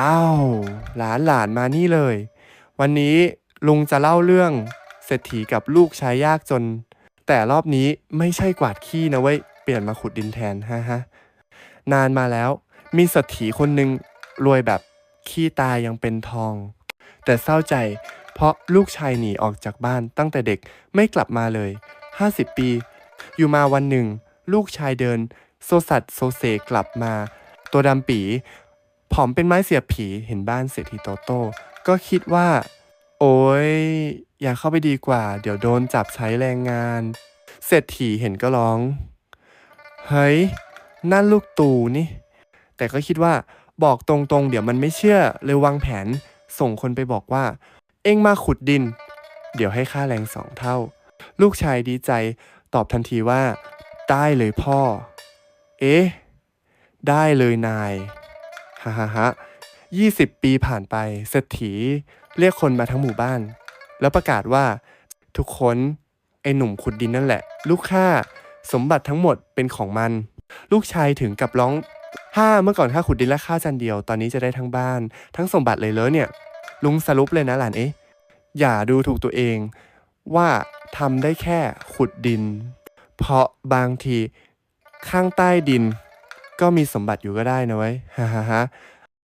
อ้าว หลานหลานมานี่เลย วันนี้ลุงจะเล่าเรื่องเศรษฐีกับลูกชายยากจน แต่รอบนี้ไม่ใช่กวาดขี้นะเว้ย เปลี่ยนมาขุดดินแทนฮ่าฮะนานมาแล้วมีเศรษฐีคนหนึ่งรวยแบบขี้ตายยังเป็นทอง แต่เศร้าใจเพราะลูกชายหนีออกจากบ้านตั้งแต่เด็กไม่กลับมาเลย 50 ปี อยู่มาวันหนึ่ง ลูกชายเดิน โซสัดโซเซกลับมา ตัวดำปี ผอมเป็นไม้เสียบผีเห็นบ้านเศรษฐีโตโต้ก็คิดว่า โอ้ยอย่าเข้าไปดีกว่า เดี๋ยวโดนจับใช้แรงงาน เศรษฐีเห็นก็ร้อง เฮ้ย นั่นลูกตูนี่ แต่ก็คิดว่าบอกตรงๆ เดี๋ยวมันไม่เชื่อเลยวางแผน ส่งคนไปบอกว่า เอ็งมาขุดดิน เดี๋ยวให้ค่าแรงสองเท่า ลูกชายดีใจ ตอบทันทีว่า ได้เลยพ่อ เอ๊ะ ได้เลยนาย ฮ่าฮ่าฮ่ายี่สิบปีผ่านไปเศรษฐีเรียกคนมาทั้งหมู่บ้าน แล้วประกาศว่า ทุกคนไอ้หนุ่มขุดดินนั่นแหละ ลูกข้าสมบัติทั้งหมดเป็นของมัน ลูกชายถึงกับร้องห้าเมื่อก่อนข้าขุดดินและข้าจานเดียว ตอนนี้จะได้ทั้งบ้าน ทั้งสมบัติเลยเลยเนี่ย ลุงสรุปเลยนะหลานเอ๊ะอย่าดูถูกตัวเอง ว่าทำได้แค่ขุดดิน เพราะบางทีข้างใต้ดิน ก็มีสมบัติอยู่ก็ได้นะเว้ยฮ่าฮ่าฮ่า